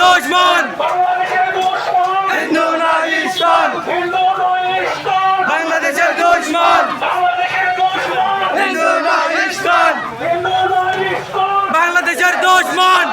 দুশ্মন। হিন্দু নয় ইস্কন বাংলাদেশের দুশ্মন। হিন্দু নয় ইস্কন বাংলাদেশের দুশ্মন।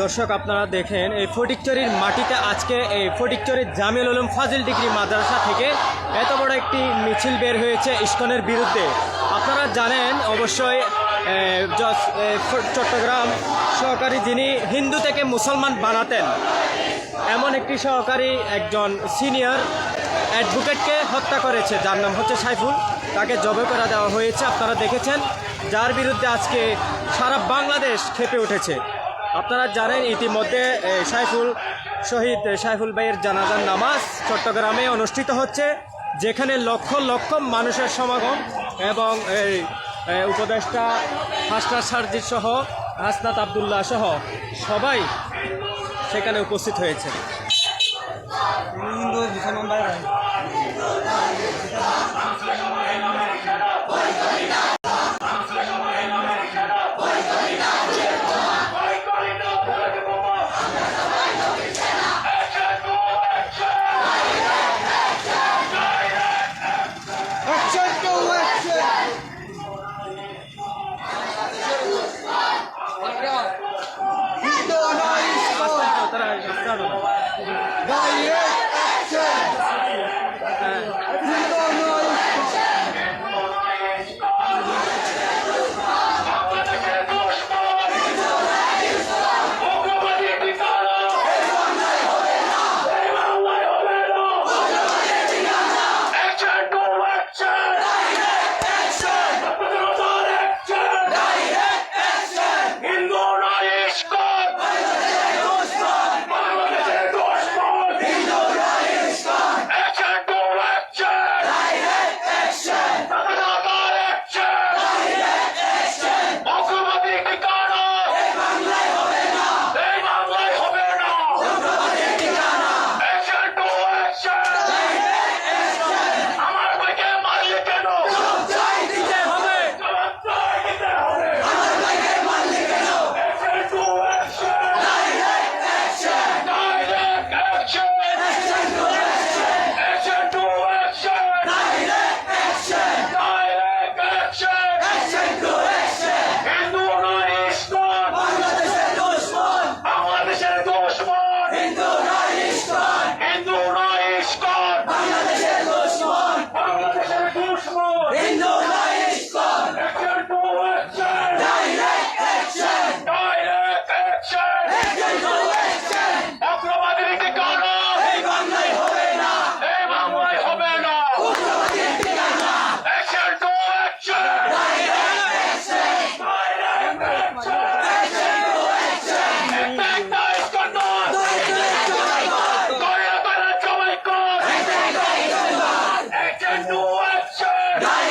দর্শক, আপনারা দেখেন, এই ফটিকচুরির মাটিতে আজকে এই ফটিকচুরির জামিল উলুম ফাজিল ডিগ্রি মাদ্রাসা থেকে এত বড় একটি মিছিল বের হয়েছে ইস্কনের বিরুদ্ধে। আপনারা জানেন, অবশ্যই চট্টগ্রাম সহকারী যিনি হিন্দু থেকে মুসলমান বানাতেন, এমন একটি সহকারী একজন সিনিয়র অ্যাডভোকেটকে হত্যা করেছে, যার নাম হচ্ছে সাইফুল। তাকে জবে করা দেওয়া হয়েছে, আপনারা দেখেছেন। যার বিরুদ্ধে আজকে সারা বাংলাদেশ খেপে উঠেছে। আপনারা জানেন, ইতিমধ্যে সাইফুল শহীদ সাইফুল ভাইয়ের জানাজার নামাজ চট্টগ্রামে অনুষ্ঠিত হচ্ছে, যেখানে লক্ষ লক্ষ মানুষের সমাগম এবং এই উপদেষ্টা হাসনাত সারজিৎ সহ, হাসনাত আবদুল্লাহ সহ সবাই সেখানে উপস্থিত হয়েছে। Diane!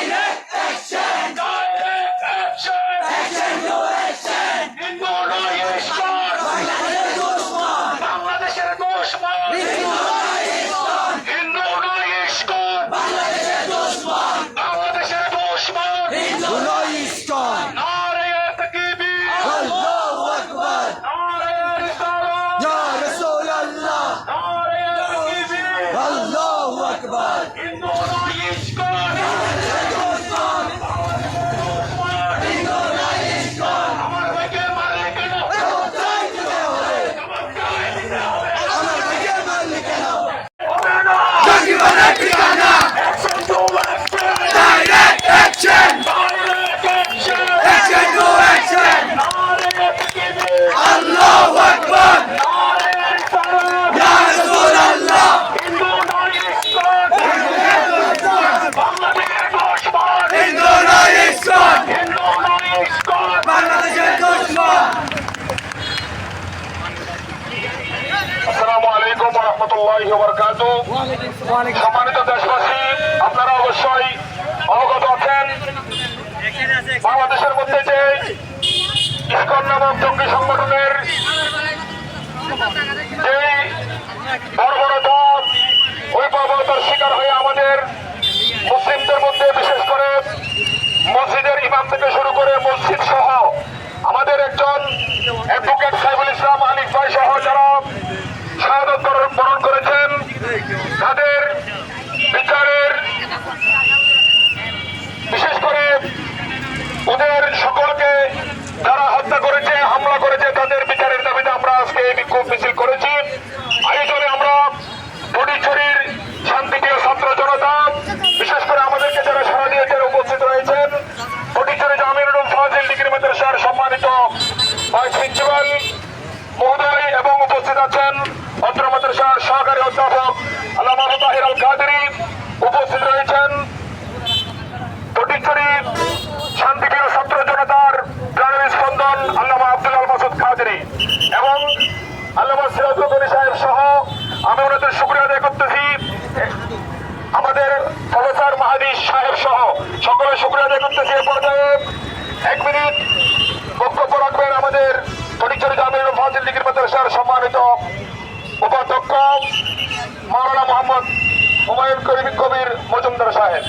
aquatic. Come on, সকলে শুক্রিয়া আদায় করতেছি এ পর্যায়ে এক মিনিট বক্তব্য রাখবেন আমাদের ফটিকচুরি জামিনুল ফাজিল লিগির মাদ্রাসার সম্মানিত উপাধ্যক্ষ মাওলানা মোহাম্মদ হুমায়ুন করিম কবির মজুমদার সাহেব।